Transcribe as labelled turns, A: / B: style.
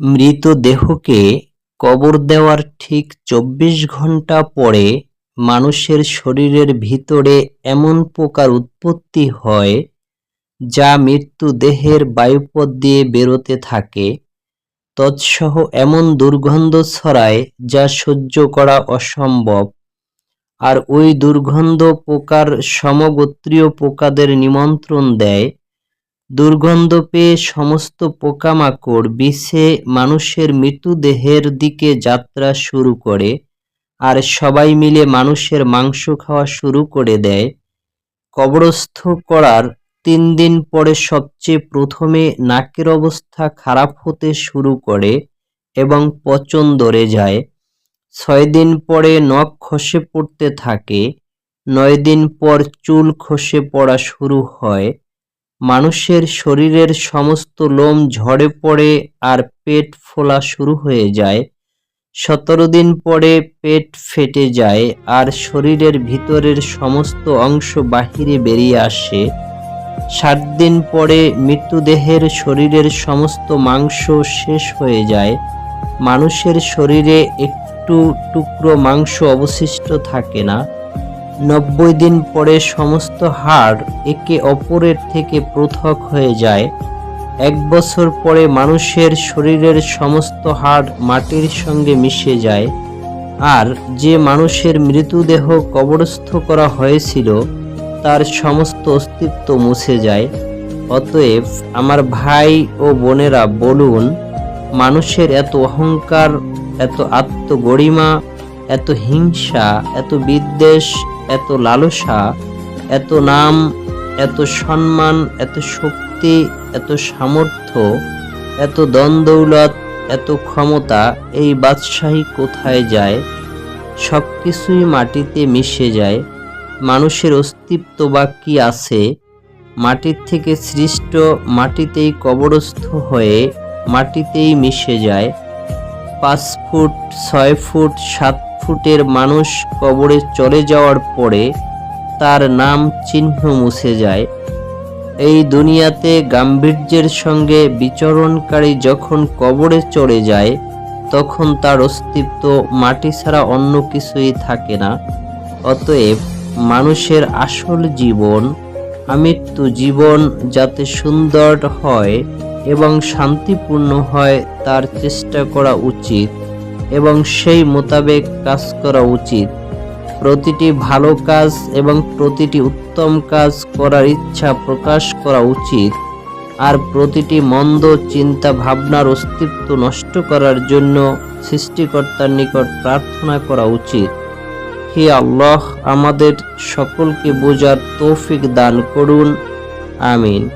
A: মৃতদেহকে কবর দেওয়ার ঠিক চব্বিশ ঘণ্টা পরে মানুষের শরীরের ভিতরে এমন পোকার উৎপত্তি হয় যা মৃত্যুদেহের বায়ুপথ দিয়ে বেরোতে থাকে। তৎসহ এমন দুর্গন্ধ ছড়ায় যা সহ্য করা অসম্ভব। আর ওই দুর্গন্ধ পোকার সমগোত্রীয় পোকাদের নিমন্ত্রণ দেয় দুর্গন্ধ পেয়ে সমস্ত পোকামাকড় বিছে মানুষের মৃতদেহের দিকে যাত্রা শুরু করে আর সবাই মিলে মানুষের মাংস খাওয়া শুরু করে দেয়। কবরস্থ করার তিন দিন পরে সবচেয়ে প্রথমে নাকের অবস্থা খারাপ হতে শুরু করে এবং পচন ধরে যায়। ছয় দিন পরে নখ খসে পড়তে থাকে, নয় দিন পর চুল খসে পড়া শুরু হয়। মানুষের শরীরের সমস্ত লোম ঝরে পড়ে আর পেট ফোলা শুরু হয়ে যায়। সতেরো দিন পরে পেট ফেটে যায় আর শরীরের ভিতরের সমস্ত অংশ বাহিরে বেরিয়ে আসে। ষাট দিন পরে মৃত্যুদেহের শরীরের সমস্ত মাংস শেষ হয়ে যায়। মানুষের শরীরে একটু টুকরো মাংস অবশিষ্ট থাকে না। নব্বই দিন পরে সমস্ত হাড় একে অপরের থেকে পৃথক হয়ে যায়। এক বছর পরে মানুষের শরীরের সমস্ত হাড় মাটির সঙ্গে মিশে যায়। আর যে মানুষের মৃতদেহ কবরস্থ করা হয়েছিল, তার সমস্ত অস্তিত্ব মুছে যায়। অতএব আমার ভাই ও বোনেরা বলুন, মানুষের এত অহংকার, এত আত্মগরিমা, এত হিংসা, এত বিদ্বেষ এত লালসা, এত নাম, এত সম্মান, এত শক্তি, এত সামর্থ্য, এত দ্বন্দ্বৌলত, এত ক্ষমতা, এই বাদশাহী কোথায় যায়? সব কিছুই মাটিতে মিশে যায়। মানুষের অস্তিত্ব বা কি আছে? মাটির থেকে সৃষ্ট, মাটিতেই কবরস্থ হয়ে মাটিতেই মিশে যায়। পাঁচ ফুট, ছয় ফুট, সাত ফুটের মানুষ কবরে চলে যাওয়ার পরে তার নাম চিহ্ন মুছে যায়। এই দুনিয়াতে গাম্ভীর্যের সঙ্গে বিচরণকারী যখন কবরে চড়ে যায়, তখন তার অস্তিত্ব মাটি ছাড়া অন্য কিছুই থাকে না। অতএব মানুষের আসল জীবন, আমৃত্যু জীবন যাতে সুন্দর হয় এবং শান্তিপূর্ণ হয়, তার চেষ্টা করা উচিত। এবং সেই মোতাবেক কাজ করা উচিত। প্রতিটি ভালো কাজ এবং প্রতিটি উত্তম কাজ করার ইচ্ছা প্রকাশ করা উচিত। আর প্রতিটি মন্দ চিন্তা ভাবনার অস্তিত্ব নষ্ট করার জন্য সৃষ্টিকর্তার নিকট প্রার্থনা করা উচিত। হে আল্লাহ, আমাদের সকলকে বোঝার তৌফিক দান করুন। আমিন।